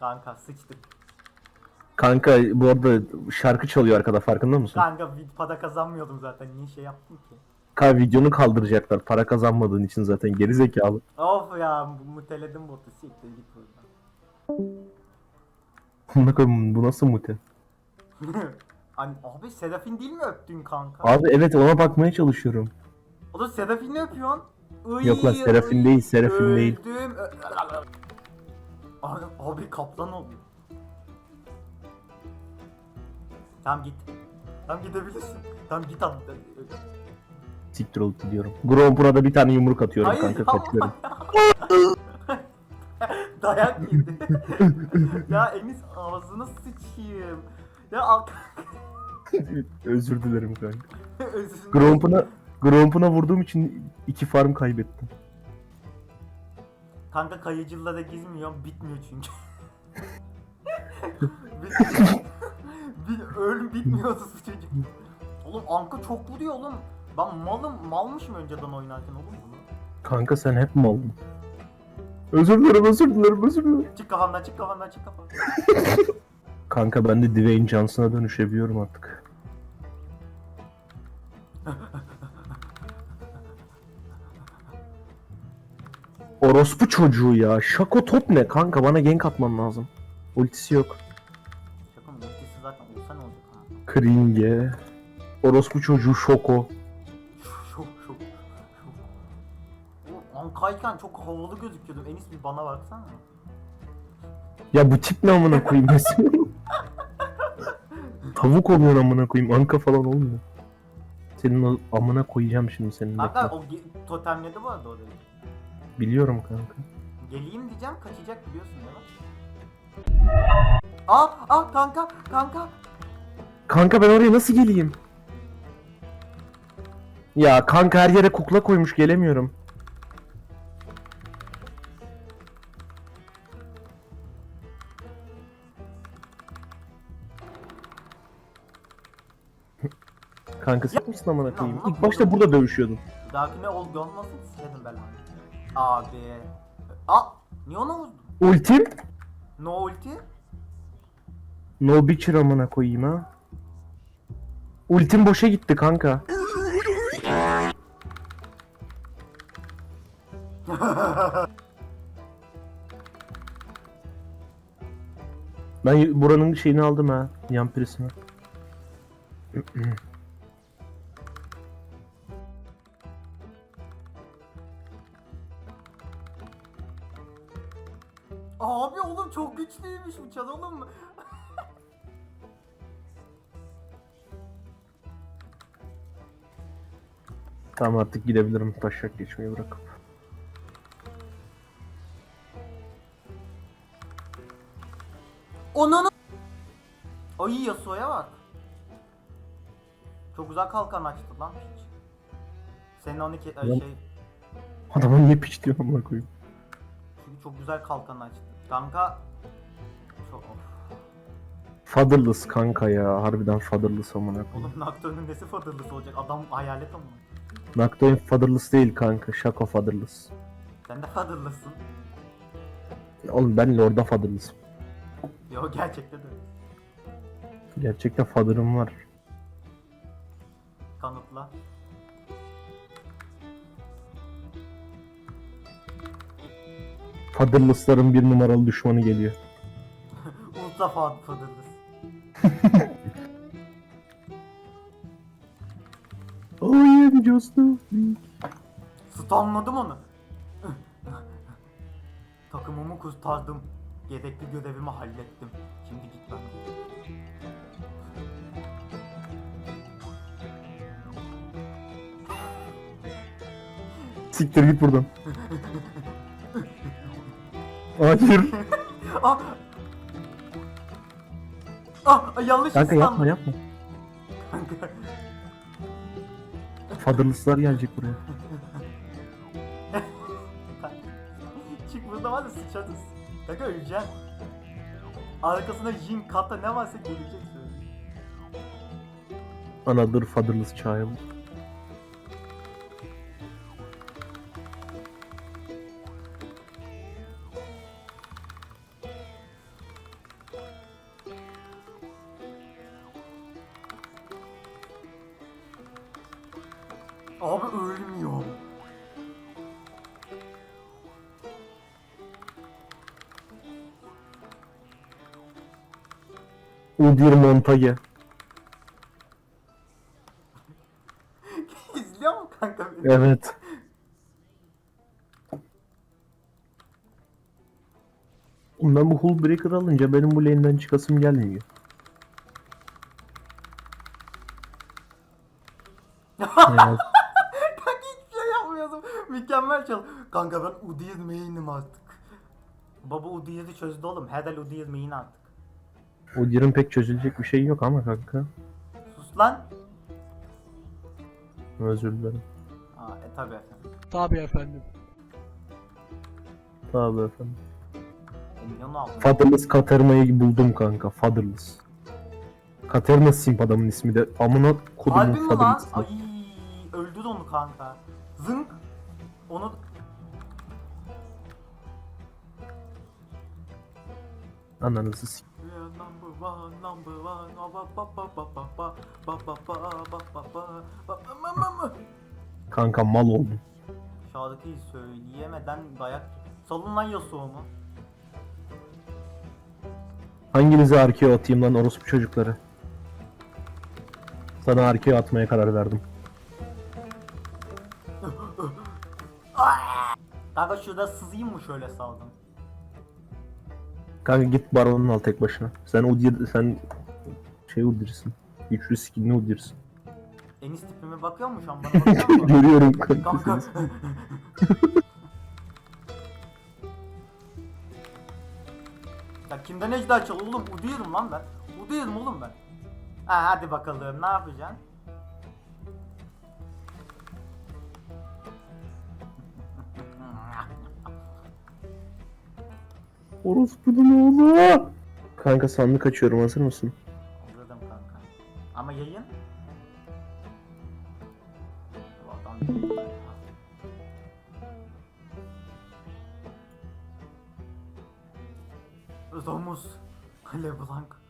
Kanka sıçtık. Kanka bu arada şarkı çalıyor arkada farkında mısın? Kanka para kazanmıyordum zaten. Niye şey yaptın ki? Kanka videonu kaldıracaklar para kazanmadığın için zaten geri zekalı. Of ya bu- muteledim botu. Siktir git buradan. Bu nasıl mute? An- abi Serafin değil mi öptün kanka? Abi evet ona bakmaya çalışıyorum. O da Serafin'i öpüyorsun. Iy, Yok lan, Serafin değil, Serafin değil. Öldüm. Abi, abi kaplan oluyor. Tamam git. Tamam gidebilirsin. Tamam git abi. Siktir olup gidiyorum. Grompura da bir tane yumruk atıyorum Hayır kanka ya. kaçıyorum. Dayak yedi. ya Enis ağzına sıçayım. Ya al Özür dilerim kanka. özür dilerim. Grompuna Grompuna vurduğum için iki farm kaybettim. Kanka kayıcılara gizmiyorum bitmiyor çünkü. Bit ölüm bitmiyordu çocuk. Oğlum Anka çok vuruyor oğlum. Ben malım malmışım önceden oynarken oğlum bunu. Kanka sen hep oldun? Özür dilerim özür dilerim özür dilerim. Çık kafamdan çık kafamdan çık kafamdan. Kanka ben de Dwayne Johnson'a dönüşebiliyorum artık. Orospu çocuğu ya. Şako top ne kanka? Bana gank atman lazım. Ultisi yok. Şaka mı? Ultisi zaten olsa ne olacak ha? Kringe. Orospu çocuğu Şoko. Şok şok şok. Oğlum Ankayken çok havalı gözüküyordum. Enis bir bana baksana. Ya bu tip ne amına koyayım mesela? Tavuk oluyor amına koyayım. Anka falan olmuyor. Senin o amına koyacağım şimdi senin. Bekle. o ge- totemledi bu arada orayı. Biliyorum kanka. Geleyim diyeceğim kaçacak biliyorsun değil mi? Aa, aa kanka, kanka. Kanka ben oraya nasıl geleyim? Ya kanka her yere kukla koymuş gelemiyorum. Kanka sen misin amına koyayım? İlk başta burada dövüşüyordun. Dahakine ol olmasın silerim belanı. Abi. Aa, niye ona vurdun? Ultim? No ulti? No bitcher amına koyayım ha. Ultim boşa gitti kanka. Ben buranın şeyini aldım ha. Yan pirisini. Abi oğlum çok güçlüymüş bu çan oğlum. Tamam artık gidebilirim taşak geçmeyi bırakıp. Onunu. Ay Yasuo'ya bak. Çok güzel kalkan açtı lan. Senin 12 ay, Lan- şey Adama niye piç diyor amına koyayım. Çok güzel kalkan açtı. Kanka çok of. Fatherless kanka ya. Harbiden fatherless amına koyayım. Oğlum Nocturne'un nesi fatherlısı olacak? Adam hayalet ama. Nocturne fatherless değil kanka. Shaco fatherless. Sen de fatherlısın. Oğlum ben Lord'a fatherless'ım. Yo gerçekten de. Gerçekten father'ım var. Kanıtla. Fatherless'ların bir numaralı düşmanı geliyor. Ultra fa- fatherless. I am just. Stunladım onu. Takımımı kurtardım. Gerekli görevimi hallettim. Şimdi git lan. Siktir git buradan. Hayır. Ah! Ah! Yanlış Kanka stunladım. yapma yapma. Kanka. Fatherless'lar gelecek buraya. Çık burada var ya sıçarız. Kanka öleceksin. Arkasında Jin Kata ne varsa gelecek söyle. Another fatherless Abi ölmüyor. Udir Montage. İzliyor mu kanka beni? Evet. Ben bu Hull Breaker alınca benim bu lane'den çıkasım gelmiyor. Evet. Kanka hiçbir şey yapmıyordum. Mükemmel çal. Kanka ben Udyr main'im artık. Baba Udyr'i çözdü oğlum. Hedel Udyr main artık. Udir'in pek çözülecek bir şey yok ama kanka. Sus lan. Özür dilerim. Aa, e tabi efendim. Tabii efendim. Tabii efendim. E, milyonu aldım. Fatherless Katerina'yı buldum kanka. Fatherless. Katerina simp adamın ismi de. Amına Harbi kodumun mi lan? Fatherless. Ay öldür onu kanka. Zınk. Onu Ananızı. Kanka mal oldum. Şarkıyı söyleyemeden dayak Salın lan Yasuo'mu. Hanginize arkaya atayım lan orospu çocukları? Sana arkaya atmaya karar verdim. Kanka şurada sızayım mı şöyle saldım Kanka git baronun al tek başına. Sen Udyr, sen şey Udyr'sin. Güçlü skinli Udyr'sin. Enis tipime bakıyor mu şu an bana bakıyor mu? Görüyorum kanka Kanka. Ya kimden ejder çal oğlum Udyr'ım lan ben Udyr'ım oğlum ben Ha hadi bakalım ne yapacaksın Orospu'nun oğlu. Kanka sandık açıyorum hazır mısın? Anladım kanka. Ama yayın? Domuz. LeBlanc.